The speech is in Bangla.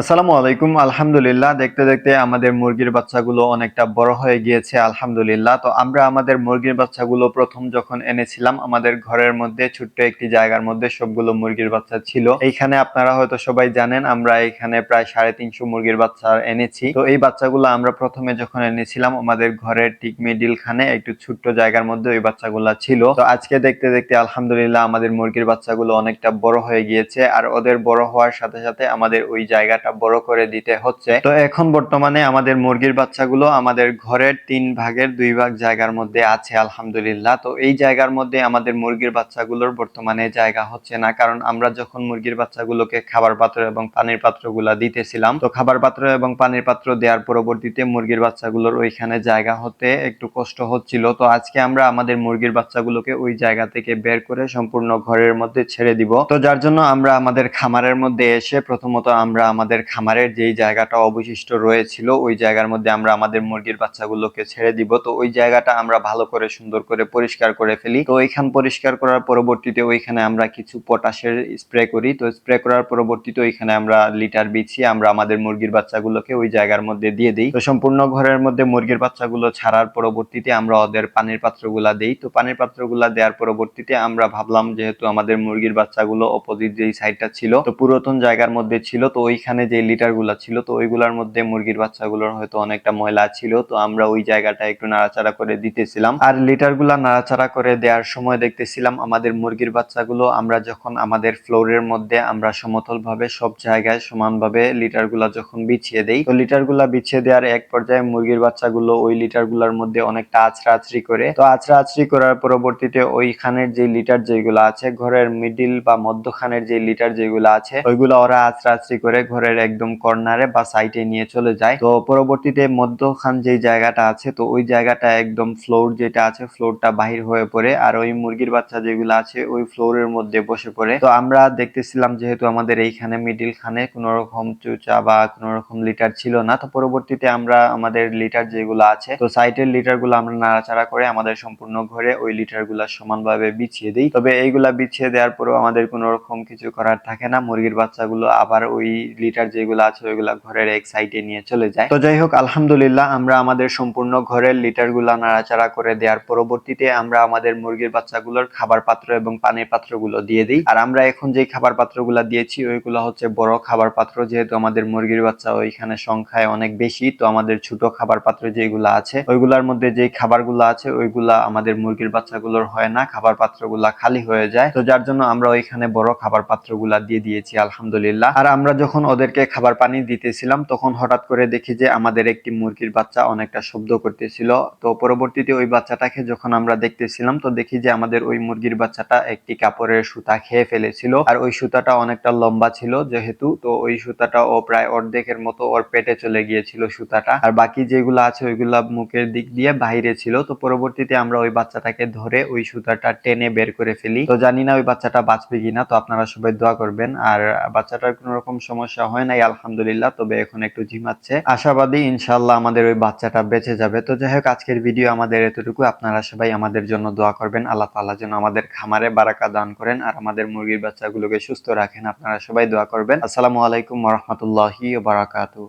আসসালামু আলাইকুম। আলহামদুলিল্লাহ, দেখতে দেখতে আমাদের মুরগির বাচ্চাগুলো অনেকটা বড় হয়ে গিয়েছে, আলহামদুলিল্লাহ। তো আমরা আমাদের মুরগির বাচ্চাগুলো প্রথম যখন এনেছিলাম, আমাদের ঘরের মধ্যে ছোট্ট একটি জায়গার মধ্যে সবগুলো মুরগির বাচ্চা ছিল। এইখানে আপনারা হয়তো সবাই জানেন, আমরা এখানে প্রায় সাড়ে তিনশো মুরগির বাচ্চা এনেছি। তো এই বাচ্চাগুলো আমরা প্রথমে যখন এনেছিলাম, আমাদের ঘরের ঠিক মিডিল খানে একটু ছোট্ট জায়গার মধ্যে ওই বাচ্চাগুলো ছিল। তো আজকে দেখতে দেখতে আলহামদুলিল্লাহ, আমাদের মুরগির বাচ্চাগুলো অনেকটা বড় হয়ে গিয়েছে। আর ওদের বড় হওয়ার সাথে সাথে আমাদের ওই জায়গাটা বড় করে দিতে হচ্ছে। তো এখন বর্তমানে আমাদের মুরগির বাচ্চাগুলো আমাদের ঘরের তিন ভাগের দুই ভাগ জায়গার মধ্যে আছে, আলহামদুলিল্লাহ। তো এই জায়গার মধ্যে আমাদের মুরগির বাচ্চাগুলোর বর্তমানে জায়গা হচ্ছে না। কারণ আমরা যখন মুরগির বাচ্চাগুলোকে খাবার পাত্র এবং পানির পাত্রগুলা দিতেছিলাম, তো খাবার পাত্র এবং পানির পাত্র দেওয়ার পরবর্তীতে মুরগির বাচ্চাগুলোর ওইখানে জায়গা হতে একটু কষ্ট হচ্ছিল। তো আজকে আমরা আমাদের মুরগির বাচ্চাগুলোকে ওই জায়গা থেকে বের করে সম্পূর্ণ ঘরের মধ্যে ছেড়ে দিব। তো যার জন্য আমরা আমাদের খামারের মধ্যে এসে প্রথমত আমরা আমাদের খামারের যেই জায়গাটা অবশিষ্ট রয়েছিল, ওই জায়গার মধ্যে আমরা আমাদের মুরগির বাচ্চাগুলোকে ছেড়ে দিব। তো ওই জায়গাটা আমরা ভালো করে, সুন্দর করে পরিষ্কার করে ফেলি। তো ওইখান পরিষ্কার করার পরবর্তীতে ওইখানে আমরা কিছু পটাশের স্প্রে করি। তো স্প্রে করার পরবর্তীতে ওইখানে আমরা লিটার বিছিয়ে আমরা আমাদের মুরগির বাচ্চাগুলোকে ওই জায়গার মধ্যে দিয়ে দিই। তো সম্পূর্ণ ঘরের মধ্যে মুরগির বাচ্চাগুলো ছাড়ার পরবর্তীতে আমরা ওদের পানির পাত্রগুলা দেই। তো পানির পাত্রগুলা দেওয়ার পরবর্তীতে আমরা ভাবলাম যেহেতু আমাদের মুরগির বাচ্চাগুলো অপোজিট যেই সাইডটা ছিল, তো পুরাতন জায়গার মধ্যে ছিল, তো ওইখানে যে লিটারগুলা ছিল, তো ওইগুলার মধ্যে মুরগির বাচ্চাগুলোর হয়তো অনেকটা ময়লা ছিল, তো আমরা ওই জায়গাটা একটু নাড়াচাড়া করে দিতেছিলাম। আর লিটারগুলা নাড়াচাড়া করে দেওয়ার সময় দেখতেছিলাম আমাদের মুরগির বাচ্চাগুলো, আমরা যখন আমাদের ফ্লোরের মধ্যে আমরা সমতল ভাবে সব জায়গায় সমানভাবে লিটারগুলা যখন বিছিয়ে দেই, তো লিটারগুলা বিছিয়ে দেওয়ার এক পর্যায়ে মুরগির বাচ্চাগুলো ওই লিটারগুলার মধ্যে অনেকটা আছড়া আছড়ি করে, তো আছড়া আছড়ি করার পরবর্তীতে ওইখানের যে লিটার যেগুলো আছে, ঘরের মিডিল বা মধ্যখানের যে লিটার যেগুলো আছে, ওইগুলো ওরা আছড়া আছড়ি করে ঘরের একদম কর্নারে বা সাইডে নিয়ে চলে যায়। তো পরবর্তীতে মধ্যখান যে জায়গাটা আছে, তো ওই জায়গাটা একদম ফ্লোর যেটা আছে ফ্লোরটা বাহির হয়ে পড়ে আর ওই মুরগির বাচ্চা যেগুলো আছে, ওই ফ্লোরের মধ্যে বসে পড়ে। তো আমরা দেখতেছিলাম যেহেতু আমাদের এইখানে মিডিল খানে কোনো রকম চুচা বা কোনো রকম লিটার ছিল না, তো পরবর্তীতে আমরা আমাদের লিটার যেগুলো আছে, তো সাইডের লিটারগুলো আমরা নাড়াচাড়া করে আমাদের সম্পূর্ণ ঘরে ওই লিটারগুলা সমানভাবে বিছিয়ে দিই। তবে এইগুলা বিছিয়ে দেওয়ার পরেও আমাদের কোনো রকম কিছু করার থাকে না। মুরগির বাচ্চাগুলো আবার ওই লিটার যেগুলো আছে, ওইগুলা ঘরের এক সাইডে নিয়ে চলে যায়। তো যাই হোক, আলহামদুলিল্লাহ, আমরা আমাদের সম্পূর্ণ ঘরের লিটারগুলা নাড়াচাড়া করে দেওয়ার পরবর্তীতে আমরা আমাদের মুরগির বাচ্চাগুলোর খাবার পাত্র এবং পানির পাত্রগুলো দিয়ে দিই। আর আমরা এখন যে খাবার পাত্রগুলো দিয়েছি, ওইগুলো হচ্ছে বড় খাবার পাত্র, যেহেতু আমাদের মুরগির বাচ্চা ওইখানে সংখ্যায় অনেক বেশি, তো আমাদের ছোট খাবার পাত্র যেগুলো আছে, ওইগুলার মধ্যে যে খাবারগুলো আছে, ওইগুলা আমাদের মুরগির বাচ্চাগুলোর হয় না, খাবার পাত্রগুলা খালি হয়ে যায়। তো যার জন্য আমরা ওইখানে বড় খাবার পাত্রগুলা দিয়ে দিয়েছি, আলহামদুলিল্লাহ। আর আমরা যখন ওদেরকে খাবার পানি দিতেছিলাম, তখন হঠাৎ করে দেখি যে আমাদের একটি মুরগির বাচ্চা অনেকটা শব্দ করতেছিল। তো পরবর্তীতে ওই বাচ্চাটাকে যখন আমরা দেখতেছিলাম, তো দেখি যে আমাদের ওই মুরগির বাচ্চাটা একটি কাপড়ের সুতা খেয়ে ফেলেছিল। আর ওই সুতাটা অনেকটা লম্বা ছিল যেহেতু, তো ওই সুতাটা ও প্রায় অর্ধেকের মতো ওর পেটে চলে গিয়েছিল সুতাটা। আর বাকি যেগুলো আছে, ওইগুলা মুখের দিক দিয়ে বাইরে ছিল। তো পরবর্তীতে আমরা ওই বাচ্চাটাকে ধরে ওই সুতাটা টেনে বের করে ফেলি। তো জানি না ওই বাচ্চাটা বাঁচবে কিনা, তো আপনারা সবাই দোয়া করবেন। আর বাচ্চাটার কোনো রকম সমস্যা হয় নাই, আলহামদুলিল্লাহ, তবে এখন একটু ঝিমাচ্ছে। আশাবাদী ইনশাল্লাহ আমাদের ওই বাচ্চাটা বেঁচে যাবে। তো যাই হোক, আজকের ভিডিও আমাদের এতটুকু। আপনারা সবাই আমাদের জন্য দোয়া করবেন। আল্লাহ তাল্লাহ যেন আমাদের খামারে বারাকা দান করেন আর আমাদের মুরগির বাচ্চাগুলোকে সুস্থ রাখেন। আপনারা সবাই দোয়া করবেন। আসসালামু আলাইকুম রহমতুল্লাহি বারাকাতু